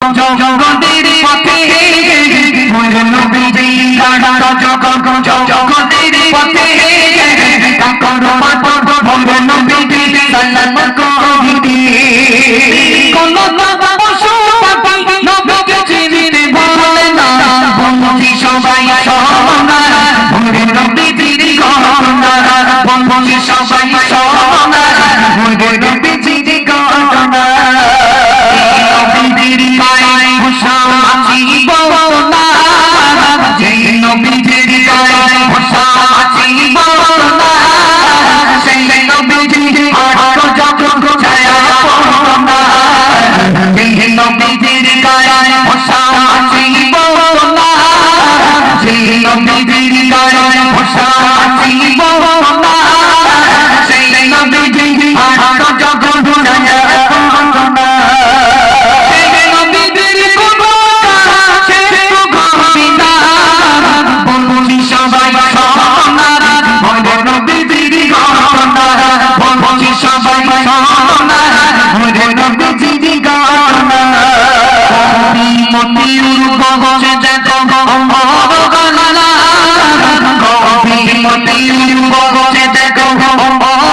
জগতের পথে মোর নবীজি গাড়া জগৎ জগতের পথে করো মাত মোর নবীজি সালাম করিতে কোন পশু পাখি নবীকে চিনিতে বলে না বন্ধি সবাই সমানা মোর নবীজির গহনা বন্ধি সবাই সমানা মোর নবীজির মতিউর পৌঁছ দেখো অমর গণনা কবি মতিউর পৌঁছ দেখো অমর